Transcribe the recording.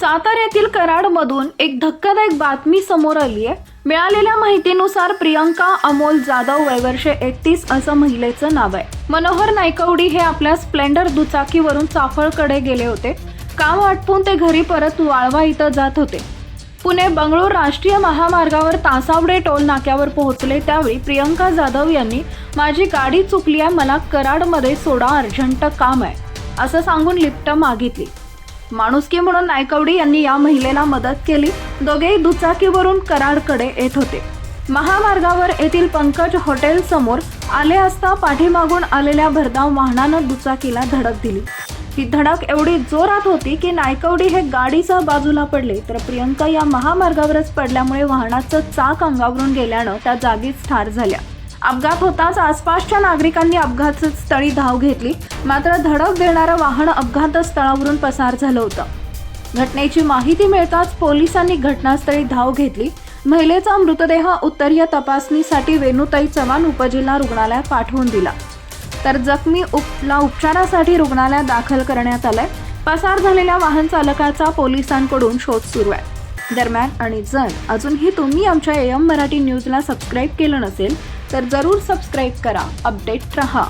साताऱ्यातील कराडमधून एक धक्कादायक बातमी समोर आली आहे. मिळालेल्या माहितीनुसार प्रियंका अमोल जाधव वयवर्षे एकतीस असं महिलेचं नाव आहे. मनोहर नायकवडी हे आपल्या स्प्लेंडर दुचाकीवरून चाफळकडे गेले होते. काम आटपून ते घरी परत वाळवा इथं जात होते. पुणे बंगळूर राष्ट्रीय महामार्गावर तासावडे टोल नाक्यावर पोहोचले त्यावेळी प्रियंका जाधव यांनी माझी गाडी चुकली आहे मला कराडमध्ये सोडा अर्जंट काम आहे असं सांगून लिफ्ट मागितली. माणुसकी म्हणून नायकवडी यांनी या महिलेला मदत केली. दोघेही दुचाकीवरून कराडकडे येत होते. महामार्गावर येथील पंकज हॉटेल समोर आले असता पाठीमागून आलेल्या भरधाव वाहनानं दुचाकीला धडक दिली. ही धडक एवढी जोरात होती की नायकवडी हे गाडीसह बाजूला पडले तर प्रियंका या महामार्गावरच पडल्यामुळे वाहनाचं चाक अंगावरून गेल्यानं त्या जागीच ठार झाल्या. अपघात होताच आसपासच्या नागरिकांनी अपघात स्थळी धाव घेतली. मात्र धडक देणारं वाहन अपघात स्थळावरून पसार झालं होतं. घटनेची माहिती मिळताच पोलिसांनी घटनास्थळी धाव घेतली. महिलेचा मृतदेह उत्तरीय तपासणीसाठी वेणुताई चव्हाण उपजिल्हा रुग्णालयात पाठवून दिला. तर जखमी उपला उपचारासाठी रुग्णालयात दाखल करण्यात आलंय. पसार झालेल्या वाहन चालकाचा पोलिसांकडून शोध सुरू आहे. दरम्यान आणि जर अजूनही तुम्ही आमच्या एम मराठी न्यूजला सबस्क्राईब केलं नसेल तर जरूर सबस्क्राईब करा. अपडेट रहा.